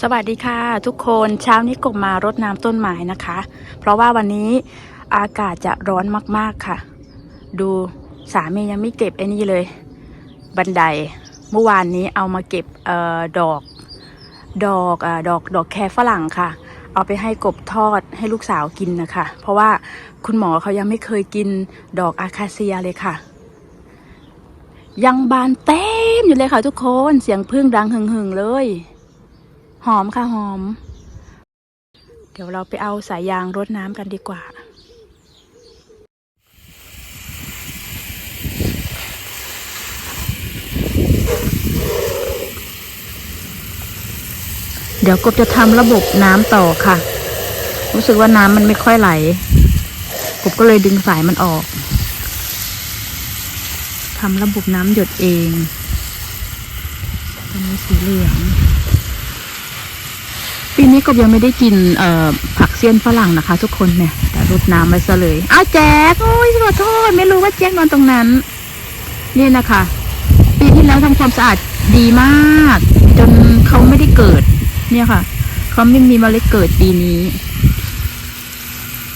สวัสดีค่ะ ทุกคนเช้านี้กบมารดน้ำต้นไม้นะคะ เพราะว่าวันนี้อากาศจะร้อนมากๆค่ะ ดูสามียังไม่เก็บไอ้นี่เลย บันไดเมื่อวานนี้เอามาเก็บเอ่อดอกดอกอ่าดอกดอกแครฝรั่งค่ะ เอาไปให้กบทอดให้ลูกสาวกินนะคะ เพราะว่าคุณหมอเขายังไม่เคยกินดอกอาคาเซียเลยค่ะ ยังบานเต็มอยู่เลยค่ะทุกคนเสียงพึ่งดังหึ่งๆเลย หอมค่ะหอม เดี๋ยวเราไปเอาสายยางรดน้ำกันดีกว่าเดี๋ยวกบจะทำระบบน้ำต่อค่ะ รู้สึกว่าน้ำมันไม่ค่อยไหล กบก็เลยดึงสายมันออกทำระบบน้ำหยดเอง ตอนนี้สีเหลือง ปีนี้กบยังไม่ได้กินเอ่อผักเสี้ยนฝรั่งนะคะ ทุกคนเนี่ย แต่รดน้ำไปซะเลยอ้าวแจ๊กโอ้ยขอโทษ ไม่รู้ว่าแจ๊กนอนตรงนั้นนี่นะคะ ปีที่แล้วทำความสะอาดดีมาก จนเขาไม่ได้เกิด เนี่ยค่ะเขาไม่มีเมล็ดเกิดปีนี้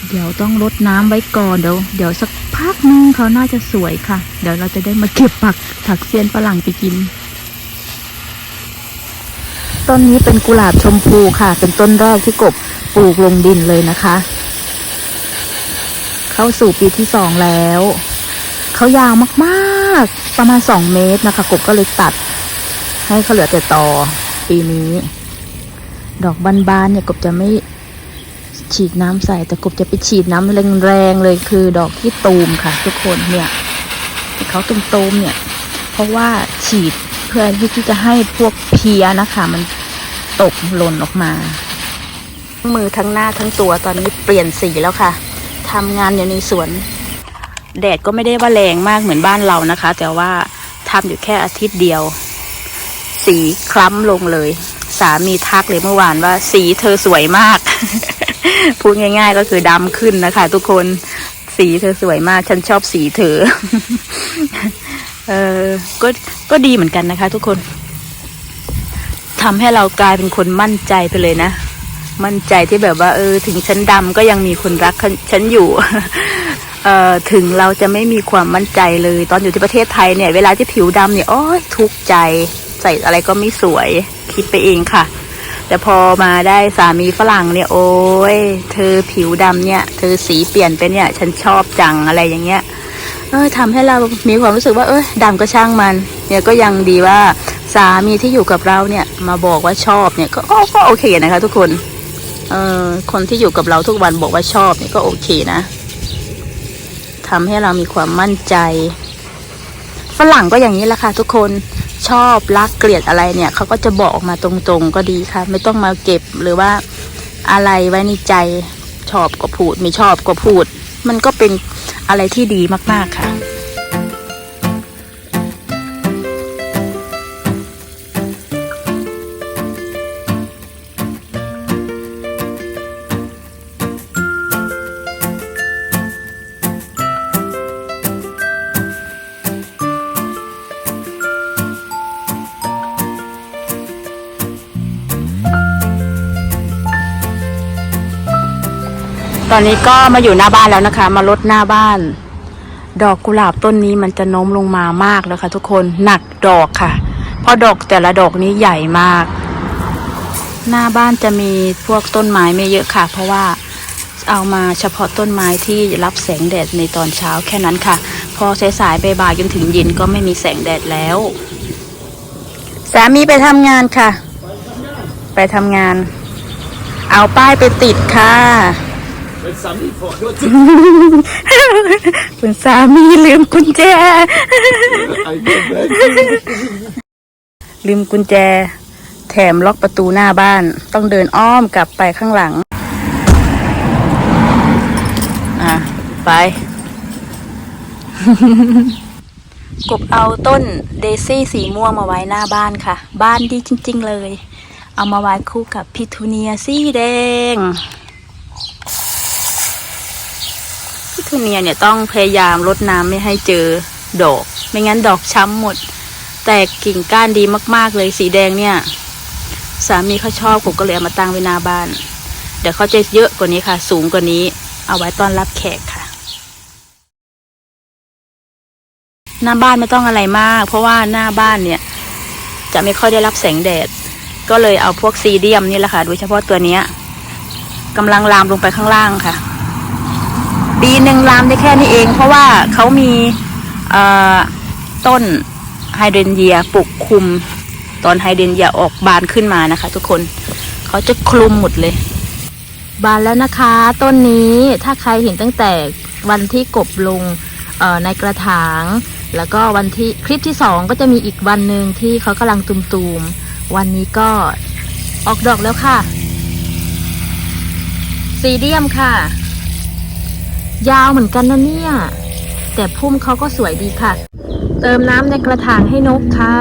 เดี๋ยวต้องรดน้ำไว้ก่อนเดี๋ยวเดี๋ยวสักพักนึงเขาน่าจะสวยค่ะ เดี๋ยวเราจะได้มาเก็บผักผักเสี้ยนฝรั่งไปกิน ต้นนี้เป็นกุหลาบชมพูค่ะ เป็นต้นแรกที่กบปลูกลงดินเลยนะคะ เข้าสู่ปีที่สองแล้ว เขายาวมากๆ ประมาณสองเมตรนะคะ กบก็เลยตัด ให้เขาเหลือแต่ตอปีนี้ ดอกบานๆเนี่ยกบจะไม่ฉีดน้ำใส่แต่กบจะไปฉีดน้ำแรงๆเลยคือดอกที่ตูมค่ะ ทุกคนเนี่ยเขาตูมๆเนี่ย เพราะว่าฉีด เพื่อที่จะให้พวกเพียนะคะ มันตกหล่นออกมา มือทั้งหน้าทั้งตัวตอนนี้เปลี่ยนสีแล้วค่ะทำงานอยู่ในสวน แดดก็ไม่ได้ว่าแรงมากเหมือนบ้านเรานะคะ แต่ว่าทำอยู่แค่อาทิตย์เดียว สีคล้ำลงเลย สามีทักเลยเมื่อวานว่า สีเธอสวยมาก พูดง่าย ๆ ก็คือดำขึ้นนะคะ ทุกคนสีเธอสวยมาก ฉันชอบสีเธอ เออก็ก็ดีเหมือนกันนะคะ ทุกคนทำให้เรากลายเป็นคนมั่นใจไปเลยนะ มั่นใจที่แบบว่า เออ ถึงฉันดำก็ยังมีคนรักฉันอยู่เอ่อถึงเราจะไม่มีความมั่นใจเลย ตอนอยู่ที่ประเทศไทยเนี่ย เวลาที่ผิวดำเนี่ยโอ้ยทุกใจ ใส่อะไรก็ไม่สวย คิดไปเองค่ะ แต่พอมาได้สามีฝรั่งเนี่ย โอ้ยเธอผิวดำเนี่ย เธอสีเปลี่ยนไปเนี่ย ฉันชอบจังอะไรอย่างเงี้ย เออทำให้เรามีความรู้สึกว่า เออดำก็ช่างมัน เนี่ยก็ยังดีว่าสามีที่อยู่กับเราเนี่ย มาบอกว่าชอบเนี่ยก็ก็โอเคนะคะ ทุกคนเออคนที่อยู่กับเราทุกวันบอกว่าชอบเนี่ยก็โอเคนะทำให้เรามีความมั่นใจ ฝรั่งก็อย่างนี้แหละค่ะ ทุกคนชอบรักเกลียดอะไรเนี่ยเขาก็จะบอกออกมาตรงๆก็ดีค่ะ ไม่ต้องมาเก็บหรือว่าอะไรไว้ในใจชอบก็พูด ไม่ชอบก็พูด มันก็เป็น อะไรที่ดีมากๆค่ะ ตอนนี้ก็มาอยู่หน้าบ้านแล้วนะคะ มาลดหน้าบ้าน ดอกกุหลาบต้นนี้มันจะโน้มลงมามากแล้วค่ะ ทุกคนหนักดอกค่ะ เพราะดอกแต่ละดอกนี้ใหญ่มาก หน้าบ้านจะมีพวกต้นไม้ไม่เยอะค่ะ เพราะว่าเอามาเฉพาะต้นไม้ที่รับแสงแดดในตอนเช้าแค่นั้นค่ะ พอสายๆบ่ายจนถึงเย็นก็ไม่มีแสงแดดแล้ว สามีไปทำงานค่ะ ไปทำงาน เอาป้ายไปติดค่ะ Wenn Sami vor kurzem คุณสามีลืมกุญแจลืมกุญแจ แถมล็อกประตูหน้าบ้าน ต้องเดินอ้อมกลับไปข้างหลัง อะ ไป กบเอาต้นเดซี่สีม่วงมาไว้หน้าบ้านค่ะ บ้านดีจริง ๆ เลย เอามาไว้คู่กับพิทูเนียสีแดง ทูเนียเนี่ยต้องพยายามรดน้ำไม่ให้เจอดอก ไม่งั้นดอกช้ำหมด แต่กิ่งก้านดีมาก ๆ เลยสีแดงเนี่ย สามีเขาชอบผมก็เลยเอามาตั้งไว้หน้าบ้าน เดี๋ยวเขาจะเยอะกว่านี้ค่ะ สูงกว่านี้ เอาไว้ต้อนรับแขกค่ะ หน้าบ้านไม่ต้องอะไรมาก เพราะว่าหน้าบ้านเนี่ย จะไม่ค่อยได้รับแสงแดด ก็เลยเอาพวกซีเดียมนี่แหละค่ะโดยเฉพาะตัวเนี้ยกำลังลามลงไปข้างล่างค่ะ ปีหนึ่งลามได้แค่นี้เอง เพราะว่าเขามีต้นไฮเดรนเยียปกคลุม ตอนไฮเดรนเยียออกบานขึ้นมานะคะ ทุกคนเขาจะคลุมหมดเลย บานแล้วนะคะ ต้นนี้ถ้าใครเห็นตั้งแต่วันที่กบลงในกระถาง แล้วก็วันที่คลิปที่สองก็จะมีอีกวันหนึ่งที่เขากำลังตุมๆ วันนี้ก็ออกดอกแล้วค่ะซีเดียมค่ะ ยาวเหมือนกันนะเนี่ย แต่พุ่มเขาก็สวยดีค่ะ เติมน้ำในกระถางให้นกค่ะ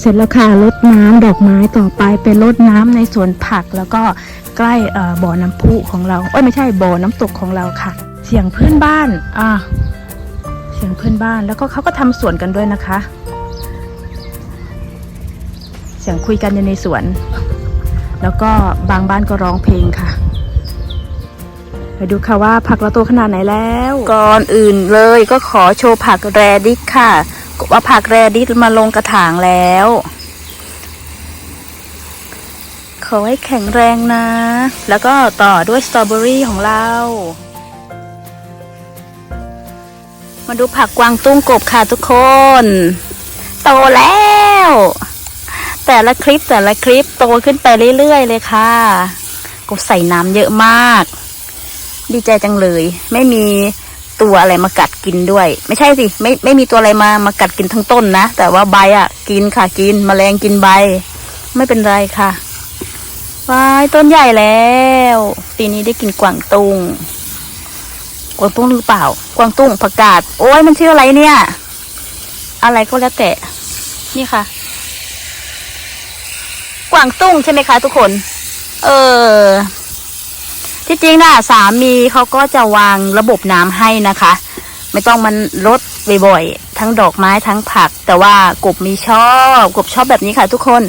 เสร็จแล้วค่ะรดน้ำดอกไม้ต่อไปเป็นรดน้ำในสวนผักแล้วก็ใกล้บ่อน้ำพุของเราเอ้ยไม่ใช่บ่อน้ำตกของเราค่ะ เสียงเพื่อนบ้านอ่าเสียงเพื่อนบ้านแล้วก็เขาก็ทำสวนกันด้วยนะคะ เสียงคุยกันในสวน แล้วก็บางบ้านก็ร้องเพลงค่ะ ดูค่ะว่าผักเราโตขนาดไหนแล้ว ก่อนอื่นเลยก็ขอโชว์ผักแรดิกค่ะว่าผักแรดิกมาลงกระถางแล้ว ขอให้แข็งแรงนะ แล้วก็ต่อด้วยสตรอเบอรี่ของเรา มาดูผักกวางตุ้งกบค่ะทุกคน โตแล้ว แต่ละคลิปแต่ละคลิปโตขึ้นไปเรื่อยๆเลยค่ะ กบใส่น้ำเยอะมาก ดีใจจังเลย ไม่มีตัวอะไรมากัดกินด้วย ไม่ใช่สิไม่ไม่มีตัวอะไรมามากัดกินทั้งต้นนะแต่ว่าใบอะ่ะ กินค่ะกินแมลงกินใบ ไม่เป็นไรค่ะว้ายต้นใหญ่แล้ว ปีนี้ได้กินกวางตุ้งกวางตุ้งหรือเปล่า กวางตุ้งผักกาดโอ้ยมันชื่ออะไรเนี่ย อะไรก็แล้วแต่นี่ค่ะ กวางตุ้งใช่ไหมคะทุกคน เออ ที่จริงนะสามีเขาก็จะวางระบบน้ำให้นะคะ ไม่ต้องมันรดบ่อยๆทั้งดอกไม้ทั้งผัก แต่ว่ากบมีชอบกบชอบแบบนี้ค่ะ ทุกคน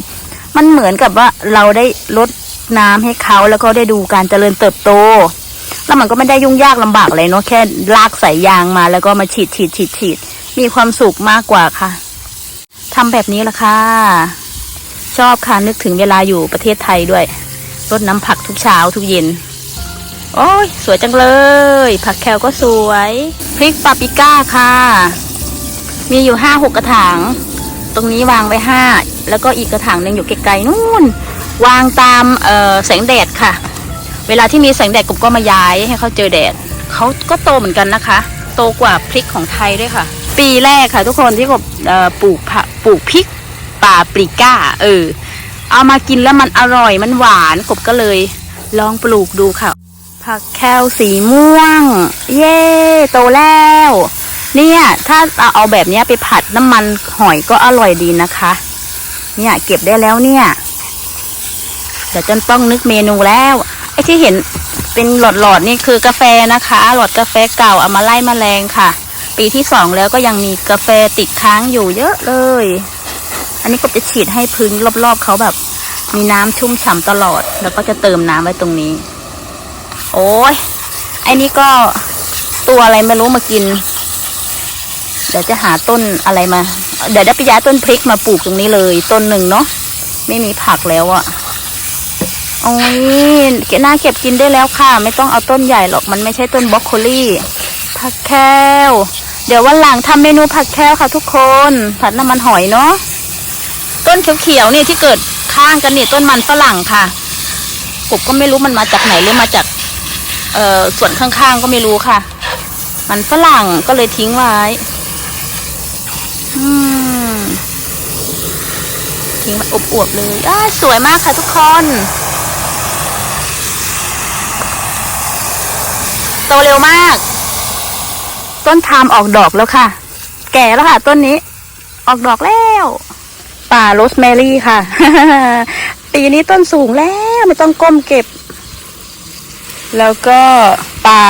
มันเหมือนกับว่าเราได้รดน้ำให้เขาแล้วก็ได้ดูการเจริญเติบโต แล้วมันก็ไม่ได้ยุ่งยากลำบากเลยเนาะแค่ลากสายยางมาแล้วก็มาฉีดฉีดฉีดฉีดมีความสุขมากกว่าค่ะทำแบบนี้ละค่ะ ชอบค่ะนึกถึงเวลาอยู่ประเทศไทยด้วยรดน้ำผักทุกเช้าทุกเย็น โอ้ย สวยจังเลย ผักแคลก็สวย พริกปาปิก้าค่ะ มีอยู่ห้าหกกระถาง ตรงนี้วางไว้ห้า แล้วก็อีกกระถางหนึ่งอยู่ไกลๆนู่น วางตามเอ่อแสงแดดค่ะ เวลาที่มีแสงแดดกบก็มาย้ายให้เขาเจอแดด เขาก็โตเหมือนกันนะคะ โตกว่าพริกของไทยด้วยค่ะ ปีแรกค่ะ ทุกคนที่กบปลูกผักปลูกพริกปาปริก้า เออ เอามากินแล้วมันอร่อยมันหวานกบก็เลย ลองปลูกดูค่ะ ผักแคลสีม่วง เย่โตแล้ว เนี่ยถ้าเอาแบบนี้ไปผัดน้ำมันหอยก็อร่อยดีนะคะ เนี่ยเก็บได้แล้วเนี่ยเดี๋ยวจนต้องนึกเมนูแล้วไอ้ที่เห็นเป็นหลอดๆนี่คือกาแฟนะคะ หลอดกาแฟเก่าเอามาไล่มแมลงค่ะ ปีที่สองแล้วก็ยังมีกาแฟติดค้างอยู่เยอะเลย อันนี้ก็จะฉีดให้พื้นรอบๆเขาแบบ มีน้ำชุ่มฉ่ำตลอด แล้วก็จะเติมน้ำไว้ตรงนี้ โอ้ยไอ้นี่ก็ตัวอะไรไม่รู้มากิน เดี๋ยวจะหาต้นอะไรมา เดี๋ยวได้ไปย้ายต้นพริกมาปลูกตรงนี้เลย ต้นหนึ่งเนาะไม่มีผักแล้วอะโอ้ยเก็บหน้าเก็บกินได้แล้วค่ะ ไม่ต้องเอาต้นใหญ่หรอกมันไม่ใช่ต้นบรอกโคลี่ผักแคลเดี๋ยววันหลังทำเมนูผักแคลค่ะทุกคนผัดน้ำมันหอยเนาะต้นเขียวๆนี่ที่เกิดข้างกันนี่ต้นมันฝรั่งค่ะผมก็ไม่รู้มันมาจากไหนหรือมาจาก เอ่อส่วนข้างๆก็ไม่รู้ค่ะ มันฝรั่งก็เลยทิ้งไว้ อืมทิ้งไว้อวบๆเลยอ้าสวยมากค่ะทุกคน โตเร็วมาก ต้นทามออกดอกแล้วค่ะ แก่แล้วค่ะ ต้นนี้ ออกดอกแล้ว ป่าโรสแมรี่ค่ะ ปีนี้ต้นสูงแล้วไม่ต้องก้มเก็บ แล้วก็ป่า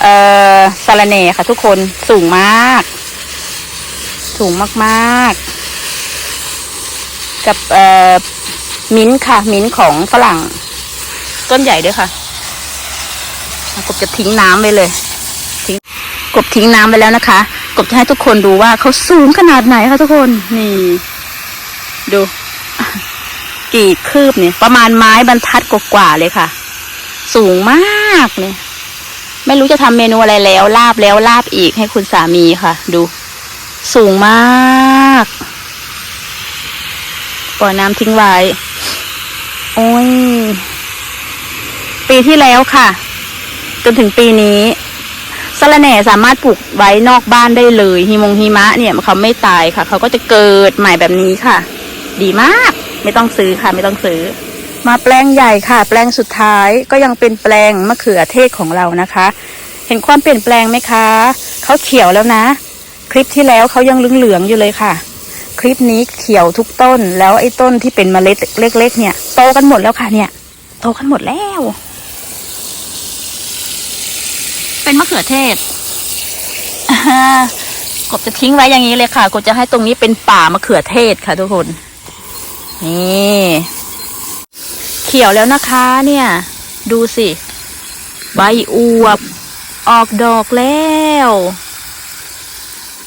เอ่อสาระเน่ค่ะทุกคนสูงมาก สูงมากกับเอ่อมิ้นค่ะ มิ้นของฝรั่ง ต้นใหญ่ด้วยค่ะ กบจะทิ้งน้ำไปเลย ทิ้งกบทิ้งน้ำไปแล้วนะคะ กบจะให้ทุกคนดูว่าเขาสูงขนาดไหนคะทุกคนนี่ ดู กี่คืบเนี่ยประมาณไม้บรรทัดกว่าๆเลยค่ะ สูงมากเลยไม่รู้จะทำเมนูอะไรแล้วลาบแล้วลาบอีกให้คุณสามีค่ะ ดู สูงมาก ปล่อยน้ำทิ้งไว้โอ้ย ปีที่แล้วค่ะ จนถึงปีนี้สะระแหน่สามารถปลูกไว้นอกบ้านได้เลยหิมงหิมะเนี่ยเขาไม่ตายค่ะ เขาก็จะเกิดใหม่แบบนี้ค่ะ ดีมาก ไม่ต้องซื้อค่ะ ไม่ต้องซื้อ มาแปลงใหญ่ค่ะ แปลงสุดท้ายก็ยังเป็นแปลงมะเขือเทศของเรานะคะ เห็นความเปลี่ยนแปลงไหมคะเขาเขียวแล้วนะ คลิปที่แล้วเขายังเหลืองๆอยู่เลยค่ะ คลิปนี้เขียวทุกต้น แล้วไอ้ต้นที่เป็นเมล็ดเล็ก ๆ เนี่ยโตกันหมดแล้วค่ะเนี่ย โตกันหมดแล้ว เป็นมะเขือเทศกบจะทิ้งไว้อย่างนี้เลยค่ะกบจะให้ตรงนี้เป็นป่ามะเขือเทศค่ะทุกคน นี่ ขียวแล้วนะคะ เนี่ย ดูสิ ใบอวบ ออกดอกแล้ว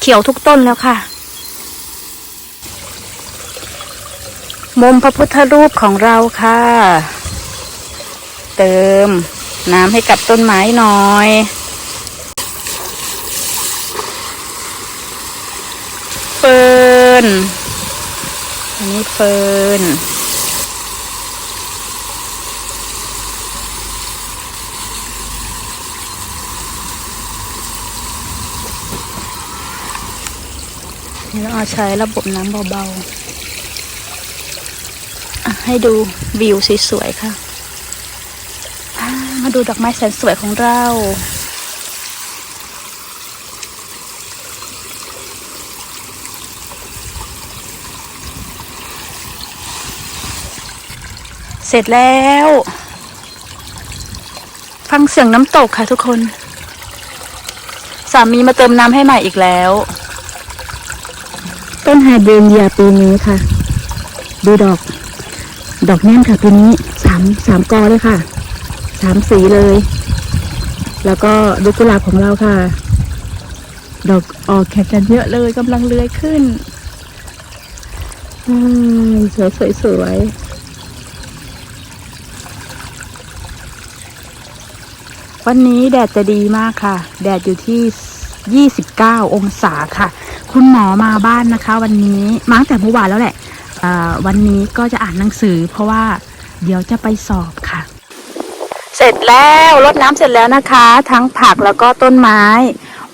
เขียวทุกต้นแล้วค่ะ มุมพระพุทธรูปของเราค่ะ เติม น้ำให้กับต้นไม้หน่อยเฟิร์นอันนี้เฟิร์น เราใช้ระบบน้ำเบาๆ ให้ดูวิวสวยๆค่ะ มาดูดอกไม้แสนสวยของเราเสร็จแล้ว ฟังเสียงน้ำตกค่ะทุกคน สามีมาเติมน้ำให้ใหม่อีกแล้ว ต้นไฮเดรนเยียปีนี้ค่ะ ดูดอก ดอกแน่นค่ะปีนี้สามสามกอเลยค่ะสามสีเลย แล้วก็ดูกุหลาบของเราค่ะ ดอกออกแข่งกันเยอะเลยกำลังเลื้อยขึ้นสวยสวยสวยวันนี้แดดจะดีมากค่ะ แดดอยู่ที่ 29 องศาค่ะ คุณหมอมาบ้านนะคะ วันนี้มาตั้งแต่เมื่อวานแล้วแหละวันนี้ก็จะอ่านหนังสือ เพราะว่าเดี๋ยวจะไปสอบค่ะ เสร็จแล้วรดน้ำเสร็จแล้วนะคะ ทั้งผักแล้วก็ต้นไม้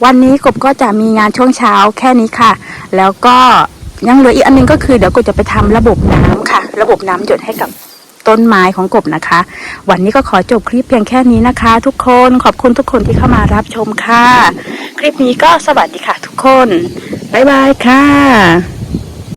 วันนี้กบก็จะมีงานช่วงเช้าแค่นี้ค่ะ แล้วก็ยังเหลืออีกอันหนึงก็คือเดี๋ยวกบจะไปทำระบบน้ำค่ะ ระบบน้ำหยดให้กับ ต้นไม้ของกบนะคะ วันนี้ก็ขอจบคลิปเพียงแค่นี้นะคะ ทุกคนขอบคุณทุกคนที่เข้ามารับชมค่ะ คลิปนี้ก็สวัสดีค่ะทุกคน บ๊ายบายค่ะ